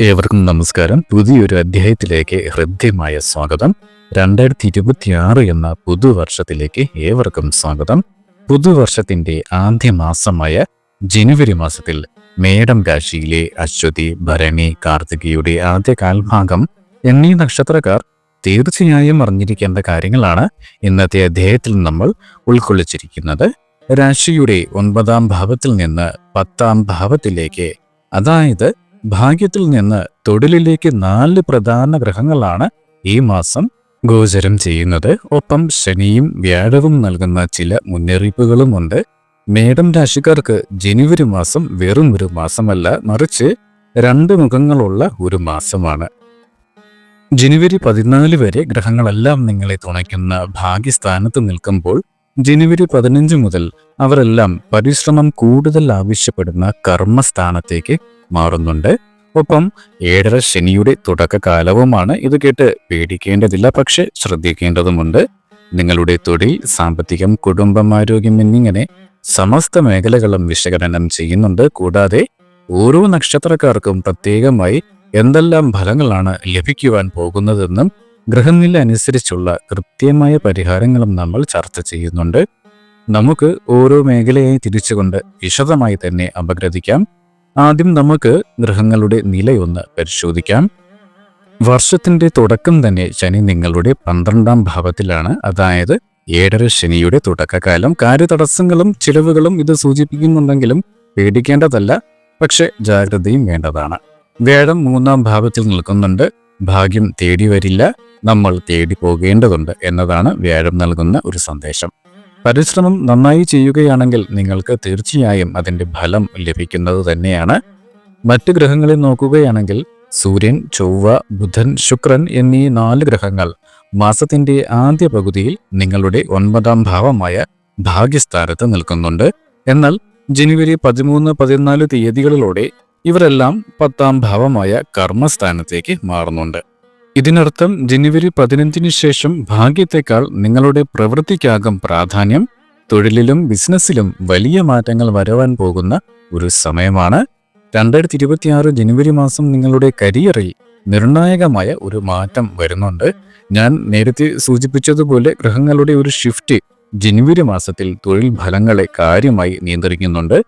ഏവർക്കും നമസ്കാരം. പുതിയൊരു അധ്യായത്തിലേക്ക് ഹൃദ്യമായ സ്വാഗതം. രണ്ടായിരത്തി ഇരുപത്തിയാറ് എന്ന പുതുവർഷത്തിലേക്ക് ഏവർക്കും സ്വാഗതം. പുതുവർഷത്തിന്റെ ആദ്യ മാസമായ ജനുവരി മാസത്തിൽ മേടം രാശിയിലെ അശ്വതി ഭരണി കാർത്തികയുടെ ആദ്യ കാൽഭാഗം എന്നീ നക്ഷത്രക്കാർ തീർച്ചയായും അറിഞ്ഞിരിക്കേണ്ട കാര്യങ്ങളാണ് ഇന്നത്തെ അധ്യായത്തിൽ നമ്മൾ ഉൾക്കൊള്ളിച്ചിരിക്കുന്നത്. രാശിയുടെ ഒൻപതാം ഭാവത്തിൽ നിന്ന് പത്താം ഭാവത്തിലേക്ക് അതായത് ഭാഗ്യത്തിൽ നിന്ന് തൊഴിലിലേക്ക് നാല് പ്രധാന ഗ്രഹങ്ങളാണ് ഈ മാസം ഗോചരം ചെയ്യുന്നത്. ഒപ്പം ശനിയും വ്യാഴവും നൽകുന്ന ചില മുന്നറിയിപ്പുകളുമുണ്ട്. മേടം രാശിക്കാർക്ക് ജനുവരി മാസം വെറും ഒരു മാസമല്ല മറിച്ച് രണ്ട് മുഖങ്ങളുള്ള ഒരു മാസമാണ്. ജനുവരി പതിനാല് വരെ ഗ്രഹങ്ങളെല്ലാം നിങ്ങളെ തുണയ്ക്കുന്ന ഭാഗ്യസ്ഥാനത്ത് നിൽക്കുമ്പോൾ ജനുവരി പതിനഞ്ച് മുതൽ അവരെല്ലാം പരിശ്രമം കൂടുതൽ ആവശ്യപ്പെടുന്ന കർമ്മസ്ഥാനത്തേക്ക് മാറുന്നുണ്ട്. ഒപ്പം ഏഴര ശനിയുടെ തുടക്കകാലവുമാണ് ഇത് കേട്ട് പേടിക്കേണ്ടതില്ല പക്ഷെ ശ്രദ്ധിക്കേണ്ടതുമുണ്ട്. നിങ്ങളുടെ തൊഴിൽ സാമ്പത്തികം കുടുംബം ആരോഗ്യം എന്നിങ്ങനെ സമസ്ത മേഖലകളും വിശകലനം ചെയ്യുന്നുണ്ട്. കൂടാതെ ഓരോ നക്ഷത്രക്കാർക്കും പ്രത്യേകമായി എന്തെല്ലാം ഫലങ്ങളാണ് ലഭിക്കുവാൻ പോകുന്നതെന്നും ഗ്രഹനില അനുസരിച്ചുള്ള കൃത്യമായ പരിഹാരങ്ങളും നമ്മൾ ചർച്ച ചെയ്യുന്നുണ്ട്. നമുക്ക് ഓരോ മേഖലയായി തിരിച്ചുകൊണ്ട് വിശദമായി തന്നെ അപഗ്രഥിക്കാം. ആദ്യം നമുക്ക് ഗ്രഹങ്ങളുടെ നിലയൊന്ന് പരിശോധിക്കാം. വർഷത്തിന്റെ തുടക്കം തന്നെ ശനി നിങ്ങളുടെ പന്ത്രണ്ടാം ഭാവത്തിലാണ്. അതായത് ഏഴര ശനിയുടെ തുടക്കകാലം. കാര്യതടസ്സങ്ങളും ചിലവുകളും ഇത് സൂചിപ്പിക്കുന്നുണ്ടെങ്കിലും പേടിക്കേണ്ടതല്ല. പക്ഷെ ജാഗ്രതയും വേണ്ടതാണ്. വേഴം മൂന്നാം ഭാവത്തിൽ നിൽക്കുന്നുണ്ട്. ഭാഗ്യം തേടി വരില്ല നമ്മൾ തേടി പോകേണ്ടതുണ്ട് എന്നതാണ് വ്യാഴം നൽകുന്ന ഒരു സന്ദേശം. പരിശ്രമം നന്നായി ചെയ്യുകയാണെങ്കിൽ നിങ്ങൾക്ക് തീർച്ചയായും അതിന്റെ ഫലം ലഭിക്കുന്നത് തന്നെയാണ്. മറ്റ് ഗ്രഹങ്ങളെ നോക്കുകയാണെങ്കിൽ സൂര്യൻ ചൊവ്വ ബുധൻ ശുക്രൻ എന്നീ നാല് ഗ്രഹങ്ങൾ മാസത്തിന്റെ ആദ്യ പകുതിയിൽ നിങ്ങളുടെ ഒൻപതാം ഭാവമായ ഭാഗ്യസ്ഥാനത്ത് നിൽക്കുന്നുണ്ട്. എന്നാൽ ജനുവരി പതിമൂന്ന് പതിനാല് തീയതികളിലൂടെ ഇവരെല്ലാം പത്താം ഭാവമായ കർമ്മസ്ഥാനത്തേക്ക് മാറുന്നുണ്ട്. ഇതിനർത്ഥം ജനുവരി പതിനഞ്ചിന് ശേഷം ഭാഗ്യത്തെക്കാൾ നിങ്ങളുടെ പ്രവൃത്തിക്കാകും പ്രാധാന്യം തൊഴിലിലും ബിസിനസ്സിലും വലിയ മാറ്റങ്ങൾ വരവാൻ പോകുന്ന ഒരു സമയമാണ്. രണ്ടായിരത്തി ഇരുപത്തിയാറ് ജനുവരി മാസം നിങ്ങളുടെ കരിയറിൽ നിർണായകമായ ഒരു മാറ്റം വരുന്നുണ്ട്. ഞാൻ നേരത്തെ സൂചിപ്പിച്ചതുപോലെ ഗ്രഹങ്ങളുടെ ഒരു ഷിഫ്റ്റ് ജനുവരി മാസത്തിൽ തൊഴിൽ ഫലങ്ങളെ കാര്യമായി നിയന്ത്രിക്കുന്നുണ്ട്.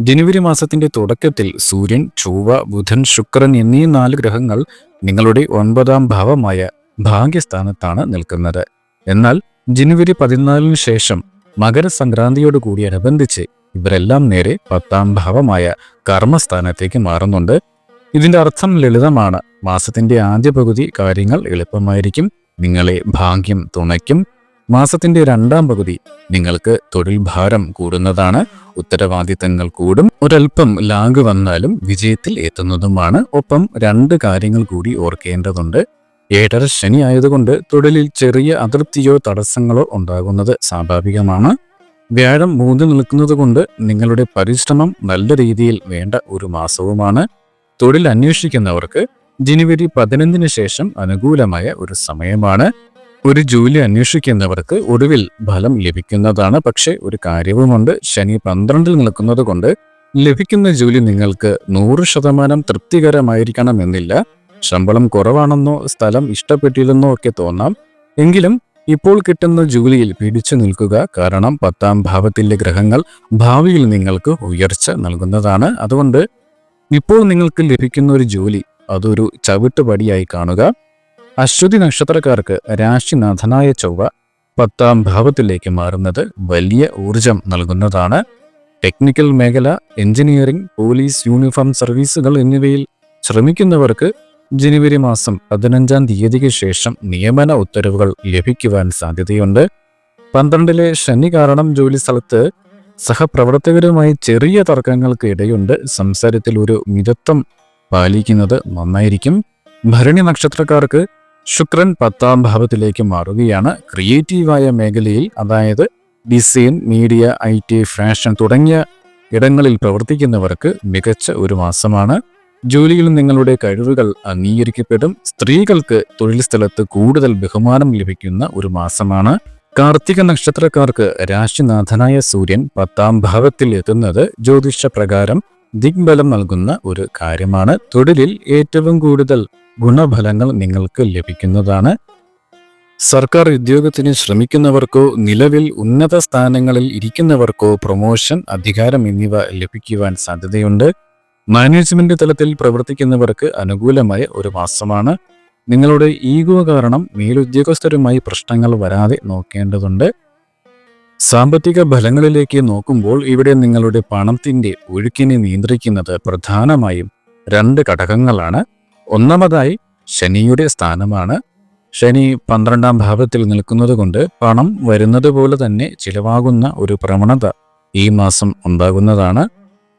ജനുവരി മാസത്തിന്റെ തുടക്കത്തിൽ സൂര്യൻ ചൊവ്വ ബുധൻ ശുക്രൻ എന്നീ നാല് ഗ്രഹങ്ങൾ നിങ്ങളുടെ ഒൻപതാം ഭാവമായ ഭാഗ്യസ്ഥാനത്താണ് നിൽക്കുന്നത്. എന്നാൽ ജനുവരി പതിനാലിന് ശേഷം മകരസംക്രാന്തിയോട് കൂടി അനുബന്ധിച്ച് ഇവരെല്ലാം നേരെ പത്താം ഭാവമായ കർമ്മസ്ഥാനത്തേക്ക് മാറുന്നുണ്ട്. ഇതിന്റെ അർത്ഥം ലളിതമാണ്. മാസത്തിന്റെ ആദ്യ പകുതി കാര്യങ്ങൾ എളുപ്പമായിരിക്കും. നിങ്ങളെ ഭാഗ്യം തുണയ്ക്കും. മാസത്തിന്റെ രണ്ടാം പകുതി നിങ്ങൾക്ക് തൊഴിൽ ഭാരം കൂടുന്നതാണ്. ഉത്തരവാദിത്തങ്ങൾ കൂടും. ഒരൽപ്പം ലാഗ് വന്നാലും വിജയത്തിൽ എത്തുന്നതുമാണ്. ഒപ്പം രണ്ട് കാര്യങ്ങൾ കൂടി ഓർക്കേണ്ടതുണ്ട്. ഏഴര ശനി ആയതുകൊണ്ട് തൊഴിലിൽ ചെറിയ അതൃപ്തിയോ തടസ്സങ്ങളോ ഉണ്ടാകുന്നത് സ്വാഭാവികമാണ്. വ്യാഴം മൂന്ന് നിൽക്കുന്നത് കൊണ്ട് നിങ്ങളുടെ പരിശ്രമം നല്ല രീതിയിൽ വേണ്ട ഒരു മാസവുമാണ്. തൊഴിൽ അന്വേഷിക്കുന്നവർക്ക് ജനുവരി പതിനഞ്ചിന് ശേഷം അനുകൂലമായ ഒരു സമയമാണ്. ഒരു ജോലി അന്വേഷിക്കുന്നവർക്ക് ഒടുവിൽ ഫലം ലഭിക്കുന്നതാണ്. പക്ഷേ ഒരു കാര്യവുമുണ്ട്. ശനി പന്ത്രണ്ടിൽ നിൽക്കുന്നത് കൊണ്ട് ലഭിക്കുന്ന ജോലി നിങ്ങൾക്ക് നൂറ് ശതമാനം തൃപ്തികരമായിരിക്കണമെന്നില്ല. ശമ്പളം കുറവാണെന്നോ സ്ഥലം ഇഷ്ടപ്പെട്ടില്ലെന്നോ ഒക്കെ തോന്നാം. എങ്കിലും ഇപ്പോൾ കിട്ടുന്ന ജോലിയിൽ പിടിച്ചു നിൽക്കുക കാരണം പത്താം ഭാവത്തിലെ ഗ്രഹങ്ങൾ ഭാവിയിൽ നിങ്ങൾക്ക് ഉയർച്ച നൽകുന്നതാണ്. അതുകൊണ്ട് ഇപ്പോൾ നിങ്ങൾക്ക് ലഭിക്കുന്ന ഒരു ജോലി അതൊരു ചവിട്ടുപടിയായി കാണുക. അശ്വതി നക്ഷത്രക്കാർക്ക് രാശിനാഥനായ ചൊവ്വ പത്താം ഭാവത്തിലേക്ക് മാറുന്നത് വലിയ ഊർജം നൽകുന്നതാണ്. ടെക്നിക്കൽ മേഖല എഞ്ചിനീയറിംഗ് പോലീസ് യൂണിഫോം സർവീസുകൾ എന്നിവയിൽ ശ്രമിക്കുന്നവർക്ക് ജനുവരി മാസം പതിനഞ്ചാം തീയതിക്ക് ശേഷം നിയമന ഉത്തരവുകൾ ലഭിക്കുവാൻ സാധ്യതയുണ്ട്. പന്ത്രണ്ടിലെ ശനി കാരണം ജോലി സ്ഥലത്ത് സഹപ്രവർത്തകരുമായി ചെറിയ തർക്കങ്ങൾക്ക് ഇടയുണ്ട്. സംസാരത്തിൽ ഒരു മിതത്വം പാലിക്കുന്നത് നന്നായിരിക്കും. ഭരണി നക്ഷത്രക്കാർക്ക് ശുക്രൻ പത്താം ഭാവത്തിലേക്ക് മാറുകയാണ്. ക്രിയേറ്റീവായ മേഖലയിൽ അതായത് design media I T fashion തുടങ്ങിയ ഇടങ്ങളിൽ പ്രവർത്തിക്കുന്നവർക്ക് മികച്ച ഒരു മാസമാണ്. ജോലിയിൽ നിങ്ങളുടെ കഴിവുകൾ അംഗീകരിക്കപ്പെടും. സ്ത്രീകൾക്ക് തൊഴിൽ സ്ഥലത്ത് കൂടുതൽ ബഹുമാനം ലഭിക്കുന്ന ഒരു മാസമാണ്. കാർത്തിക നക്ഷത്രക്കാർക്ക് രാശിനാഥനായ സൂര്യൻ പത്താം ഭാവത്തിൽ എത്തുന്നത് ജ്യോതിഷ പ്രകാരം ദിഗ്ബലം നൽകുന്ന ഒരു കാര്യമാണ്. തൊഴിലിൽ ഏറ്റവും കൂടുതൽ ഗുണഫലങ്ങൾ നിങ്ങൾക്ക് ലഭിക്കുന്നതാണ്. സർക്കാർ ഉദ്യോഗത്തിന് ശ്രമിക്കുന്നവർക്കോ നിലവിൽ ഉന്നത സ്ഥാനങ്ങളിൽ ഇരിക്കുന്നവർക്കോ പ്രൊമോഷൻ അധികാരം എന്നിവ ലഭിക്കുവാൻ സാധ്യതയുണ്ട്. മാനേജ്മെന്റ് തലത്തിൽ പ്രവർത്തിക്കുന്നവർക്ക് അനുകൂലമായ ഒരു മാസമാണ്. നിങ്ങളുടെ ഈഗോ കാരണം മേലുദ്യോഗസ്ഥരുമായി പ്രശ്നങ്ങൾ വരാതെ നോക്കേണ്ടതുണ്ട്. സാമ്പത്തിക ഫലങ്ങളിലേക്ക് നോക്കുമ്പോൾ ഇവിടെ നിങ്ങളുടെ പണത്തിന്റെ ഒഴുക്കിനെ നിയന്ത്രിക്കുന്നത് പ്രധാനമായും രണ്ട് ഘടകങ്ങളാണ്. ഒന്നാമതായി ശനിയുടെ സ്ഥാനമാണ്. ശനി പന്ത്രണ്ടാം ഭാവത്തിൽ നിൽക്കുന്നത് കൊണ്ട് പണം വരുന്നത് പോലെ തന്നെ ചിലവാകുന്ന ഒരു പ്രവണത ഈ മാസം ഉണ്ടാകുന്നതാണ്.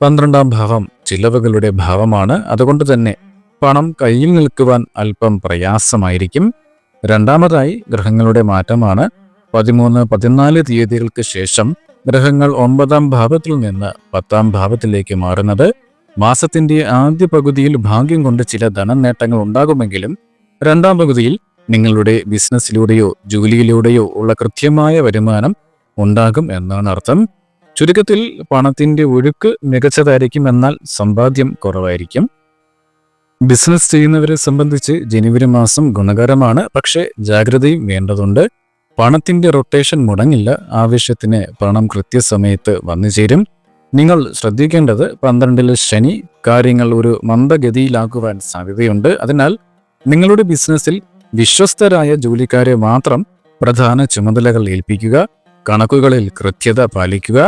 പന്ത്രണ്ടാം ഭാവം ചിലവുകളുടെ ഭാവമാണ്. അതുകൊണ്ട് തന്നെ പണം കയ്യിൽ നിൽക്കുവാൻ അല്പം പ്രയാസമായിരിക്കും. രണ്ടാമതായി ഗ്രഹങ്ങളുടെ മാറ്റമാണ്. പതിമൂന്ന് പതിനാല് തീയതികൾക്ക് ശേഷം ഗ്രഹങ്ങൾ ഒമ്പതാം ഭാവത്തിൽ നിന്ന് പത്താം ഭാവത്തിലേക്ക് മാറുന്നത്. മാസത്തിന്റെ ആദ്യ പകുതിയിൽ ഭാഗ്യം കൊണ്ട് ചില ധനനേട്ടങ്ങൾ ഉണ്ടാകുമെങ്കിലും രണ്ടാം പകുതിയിൽ നിങ്ങളുടെ ബിസിനസ്സിലൂടെയോ ജോലിയിലൂടെയോ ഉള്ള കൃത്യമായ വരുമാനം ഉണ്ടാകും എന്നാണ് അർത്ഥം. ചുരുക്കത്തിൽ പണത്തിന്റെ ഒഴുക്ക് മികച്ചതായിരിക്കും എന്നാൽ സമ്പാദ്യം കുറവായിരിക്കും. ബിസിനസ് ചെയ്യുന്നവരെ സംബന്ധിച്ച് ജനുവരി മാസം ഗുണകരമാണ്. പക്ഷേ ജാഗ്രതയും വേണ്ടതുണ്ട്. പണത്തിന്റെ റൊട്ടേഷൻ മുടങ്ങില്ല. ആവശ്യത്തിന് പണം കൃത്യസമയത്ത് വന്നു ചേരും. നിങ്ങൾ ശ്രദ്ധിക്കേണ്ടത് പന്ത്രണ്ടിലെ ശനി കാര്യങ്ങൾ ഒരു മന്ദഗതിയിലാക്കുവാൻ സാധ്യതയുണ്ട്. അതിനാൽ നിങ്ങളുടെ ബിസിനസ്സിൽ വിശ്വസ്തരായ ജോലിക്കാരെ മാത്രം പ്രധാന ചുമതലകൾ ഏൽപ്പിക്കുക കണക്കുകളിൽ കൃത്യത പാലിക്കുക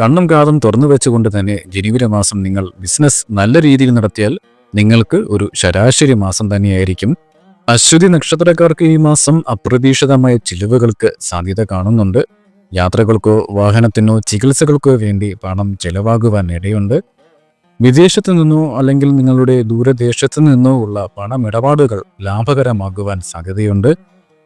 കണ്ണും കാതും തുറന്നു വെച്ചുകൊണ്ട് തന്നെ ജനുവരി മാസം നിങ്ങൾ ബിസിനസ് നല്ല രീതിയിൽ നടത്തിയാൽ നിങ്ങൾക്ക് ഒരു ശരാശരി മാസം തന്നെയായിരിക്കും. അശ്വതി നക്ഷത്രക്കാർക്ക് ഈ മാസം അപ്രതീക്ഷിതമായ ചിലവുകൾക്ക് സാധ്യത കാണുന്നുണ്ട്. യാത്രകൾക്കോ വാഹനത്തിനോ ചികിത്സകൾക്കോ വേണ്ടി പണം ചെലവാകുവാൻ ഇടയുണ്ട്. വിദേശത്തു നിന്നോ അല്ലെങ്കിൽ നിങ്ങളുടെ ദൂരദേശത്തു നിന്നോ ഉള്ള പണമിടപാടുകൾ ലാഭകരമാകുവാൻ സാധ്യതയുണ്ട്.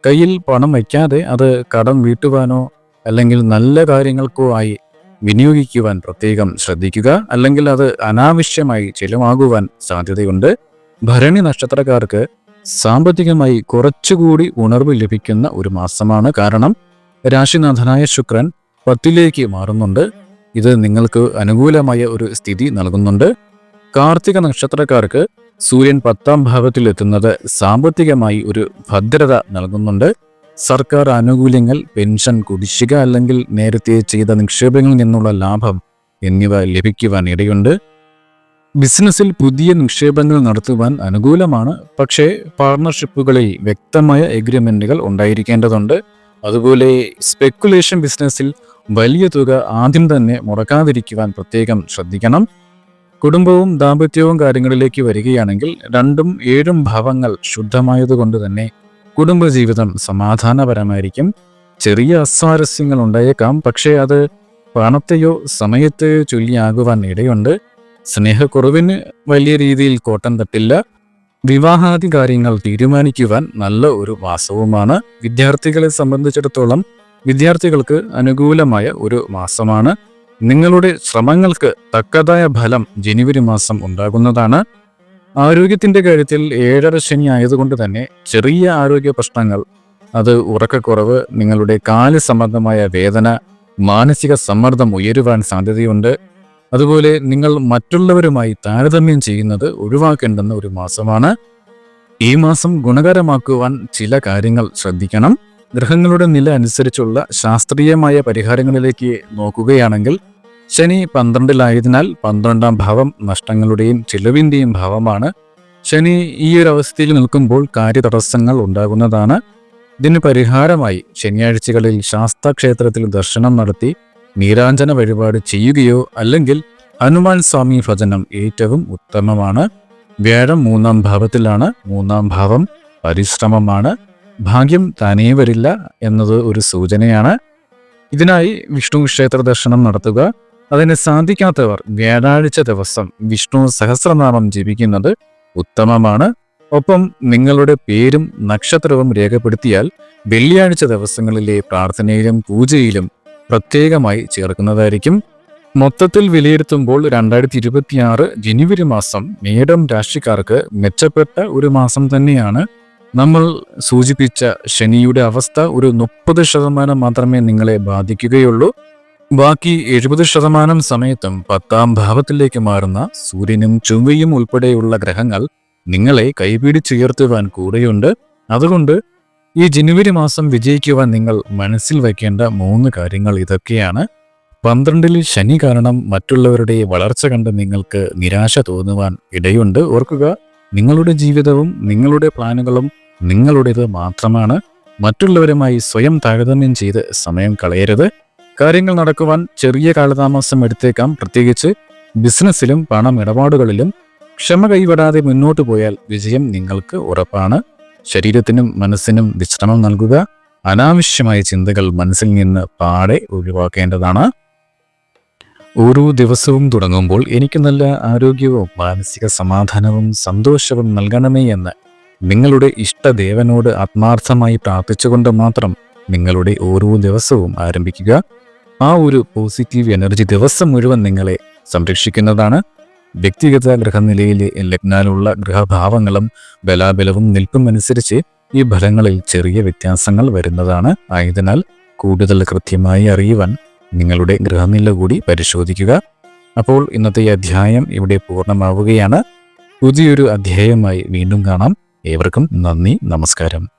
കയ്യിൽ പണം വയ്ക്കാതെ അത് കടം വീട്ടുവാനോ അല്ലെങ്കിൽ നല്ല കാര്യങ്ങൾക്കോ ആയി വിനിയോഗിക്കുവാൻ പ്രത്യേകം ശ്രദ്ധിക്കുക. അല്ലെങ്കിൽ അത് അനാവശ്യമായി ചിലവാകുവാൻ സാധ്യതയുണ്ട്. ഭരണി നക്ഷത്രക്കാർക്ക് സാമ്പത്തികമായി കുറച്ചുകൂടി ഉണർവ് ലഭിക്കുന്ന ഒരു മാസമാണ്. കാരണം രാശിനാഥനായ ശുക്രൻ പത്തിലേക്ക് മാറുന്നുണ്ട്. ഇത് നിങ്ങൾക്ക് അനുകൂലമായ ഒരു സ്ഥിതി നൽകുന്നുണ്ട്. കാർത്തിക നക്ഷത്രക്കാർക്ക് സൂര്യൻ പത്താം ഭാവത്തിൽ എത്തുന്നത് സാമ്പത്തികമായി ഒരു ഭദ്രത നൽകുന്നുണ്ട്. സർക്കാർ ആനുകൂല്യങ്ങൾ പെൻഷൻ കുടിശ്ശിക അല്ലെങ്കിൽ നേരത്തെ ചെയ്ത നിക്ഷേപങ്ങളിൽ നിന്നുള്ള ലാഭം എന്നിവ ലഭിക്കുവാൻ ഇടയുണ്ട് ബിസിനസ്സിൽ പുതിയ നിക്ഷേപങ്ങൾ നടത്തുവാൻ അനുകൂലമാണ്. പക്ഷേ പാർട്ണർഷിപ്പുകളിൽ വ്യക്തമായ എഗ്രിമെന്റുകൾ ഉണ്ടായിരിക്കേണ്ടതുണ്ട്. അതുപോലെ സ്പെക്കുലേഷൻ ബിസിനസ്സിൽ വലിയ തുക ആദ്യം തന്നെ മുടക്കാതിരിക്കുവാൻ പ്രത്യേകം ശ്രദ്ധിക്കണം. കുടുംബവും ദാമ്പത്യവും കാര്യങ്ങളിലേക്ക് വരികയാണെങ്കിൽ രണ്ടും ഏഴും ഭാവങ്ങൾ ശുദ്ധമായതുകൊണ്ട് തന്നെ കുടുംബജീവിതം സമാധാനപരമായിരിക്കും. ചെറിയ അസ്വാരസ്യങ്ങൾ ഉണ്ടായേക്കാം. പക്ഷേ അത് പണത്തെയോ സമയത്തെയോ ചൊല്ലിയാകുവാൻ ഇടയുണ്ട്. സ്നേഹക്കുറവിന് വലിയ രീതിയിൽ കോട്ടം തട്ടില്ല. വിവാഹാദി കാര്യങ്ങൾ തീരുമാനിക്കുവാൻ നല്ല ഒരു മാസവുമാണ് വിദ്യാർത്ഥികളെ സംബന്ധിച്ചിടത്തോളം വിദ്യാർത്ഥികൾക്ക് അനുകൂലമായ ഒരു മാസമാണ്. നിങ്ങളുടെ ശ്രമങ്ങൾക്ക് തക്കതായ ഫലം ജനുവരി മാസം ഉണ്ടാകുന്നതാണ്. ആരോഗ്യത്തിന്റെ കാര്യത്തിൽ ഏഴര ശനി ആയതുകൊണ്ട് തന്നെ ചെറിയ ആരോഗ്യ പ്രശ്നങ്ങൾ അത് ഉറക്കക്കുറവ് നിങ്ങളുടെ കാൽ സംബന്ധമായ വേദന മാനസിക സമ്മർദ്ദം ഉയരുവാൻ സാധ്യതയുണ്ട്. അതുപോലെ നിങ്ങൾ മറ്റുള്ളവരുമായി താരതമ്യം ചെയ്യുന്നത് ഒഴിവാക്കേണ്ടുന്ന ഒരു മാസമാണ്. ഈ മാസം ഗുണകരമാക്കുവാൻ ചില കാര്യങ്ങൾ ശ്രദ്ധിക്കണം. ഗ്രഹങ്ങളുടെ നില അനുസരിച്ചുള്ള ശാസ്ത്രീയമായ പരിഹാരങ്ങളിലേക്ക് നോക്കുകയാണെങ്കിൽ ശനി പന്ത്രണ്ടിലായതിനാൽ പന്ത്രണ്ടാം ഭാവം നഷ്ടങ്ങളുടെയും ചിലവിന്റെയും ഭാവമാണ്. ശനി ഈ ഒരു അവസ്ഥയിൽ നിൽക്കുമ്പോൾ കാര്യതടസ്സങ്ങൾ ഉണ്ടാകുന്നതാണ്. ഇതിന് പരിഹാരമായി ശനിയാഴ്ചകളിൽ ശാസ്താക്ഷേത്രത്തിൽ ദർശനം നടത്തി നീരാഞ്ജന വഴിപാട് ചെയ്യുകയോ അല്ലെങ്കിൽ ഹനുമാൻ സ്വാമി ഭജനം ഏറ്റവും ഉത്തമമാണ്. വ്യാഴം മൂന്നാം ഭാവത്തിലാണ് മൂന്നാം ഭാവം പരിശ്രമമാണ്. ഭാഗ്യം തനേ വരില്ല എന്നത് ഒരു സൂചനയാണ്. ഇതിനായി വിഷ്ണു ക്ഷേത്ര ദർശനം നടത്തുക. അതിന് സാധിക്കാത്തവർ വ്യാഴാഴ്ച ദിവസം വിഷ്ണു സഹസ്രനാമം ജപിക്കുന്നത് ഉത്തമമാണ്. ഒപ്പം നിങ്ങളുടെ പേരും നക്ഷത്രവും രേഖപ്പെടുത്തിയാൽ വെള്ളിയാഴ്ച ദിവസങ്ങളിലെ പ്രാർത്ഥനയിലും പൂജയിലും പ്രത്യേകമായി ചേർക്കുന്നതായിരിക്കും. മൊത്തത്തിൽ വിലയിരുത്തുമ്പോൾ രണ്ടായിരത്തി ഇരുപത്തിയാറ് ജനുവരി മാസം മേടം രാശിക്കാർക്ക് മെച്ചപ്പെട്ട ഒരു മാസം തന്നെയാണ്. നമ്മൾ സൂചിപ്പിച്ച ശനിയുടെ അവസ്ഥ ഒരു മുപ്പത് ശതമാനം മാത്രമേ നിങ്ങളെ ബാധിക്കുകയുള്ളൂ. ബാക്കി എഴുപത് ശതമാനം സമയത്തും പത്താം ഭാവത്തിലേക്ക് മാറുന്ന സൂര്യനും ചൊവ്വയും ഉൾപ്പെടെയുള്ള ഗ്രഹങ്ങൾ നിങ്ങളെ കൈപിടിച്ചുയർത്തുവാൻ കൂടെയുണ്ട്. അതുകൊണ്ട് ഈ ജനുവരി മാസം വിജയിക്കുവാൻ നിങ്ങൾ മനസ്സിൽ വയ്ക്കേണ്ട മൂന്ന് കാര്യങ്ങൾ ഇതൊക്കെയാണ്. പന്ത്രണ്ടിൽ ശനി കാരണം മറ്റുള്ളവരുടെ വളർച്ച കണ്ട് നിങ്ങൾക്ക് നിരാശ തോന്നുവാൻ ഇടയുണ്ട്. ഓർക്കുക നിങ്ങളുടെ ജീവിതവും നിങ്ങളുടെ പ്ലാനുകളും നിങ്ങളുടേത് മാത്രമാണ്. മറ്റുള്ളവരുമായി സ്വയം താരതമ്യം ചെയ്ത് സമയം കളയരുത്. കാര്യങ്ങൾ നടക്കുവാൻ ചെറിയ കാലതാമസം എടുത്തേക്കാം. പ്രത്യേകിച്ച് ബിസിനസ്സിലും പണമിടപാടുകളിലും ക്ഷമ കൈവിടാതെ മുന്നോട്ട് പോയാൽ വിജയം നിങ്ങൾക്ക് ഉറപ്പാണ്. ശരീരത്തിനും മനസ്സിനും വിശ്രമം നൽകുക. അനാവശ്യമായ ചിന്തകൾ മനസ്സിൽ നിന്ന് പാടെ ഒഴിവാക്കേണ്ടതാണ്. ഓരോ ദിവസവും തുടങ്ങുമ്പോൾ എനിക്ക് നല്ല ആരോഗ്യവും മാനസിക സമാധാനവും സന്തോഷവും നൽകണമേ എന്ന് നിങ്ങളുടെ ഇഷ്ടദേവനോട് ആത്മാർത്ഥമായി പ്രാർത്ഥിച്ചുകൊണ്ട് മാത്രം നിങ്ങളുടെ ഓരോ ദിവസവും ആരംഭിക്കുക. ആ ഒരു പോസിറ്റീവ് എനർജി ദിവസം മുഴുവൻ നിങ്ങളെ സംരക്ഷിക്കുന്നതാണ്. വ്യക്തിഗത ഗ്രഹനിലയിലെ ലഗ്നാലുള്ള ഗ്രഹഭാവങ്ങളും ബലാബലവും നിൽപ്പും അനുസരിച്ച് ഈ ഫലങ്ങളിൽ ചെറിയ വ്യത്യാസങ്ങൾ വരുന്നതാണ്. ആയതിനാൽ കൂടുതൽ കൃത്യമായി അറിയുവാൻ നിങ്ങളുടെ ഗ്രഹനില കൂടി പരിശോധിക്കുക. അപ്പോൾ ഇന്നത്തെ അധ്യായം ഇവിടെ പൂർണമാവുകയാണ്. പുതിയൊരു അധ്യായമായി വീണ്ടും കാണാം. ഏവർക്കും നന്ദി നമസ്കാരം.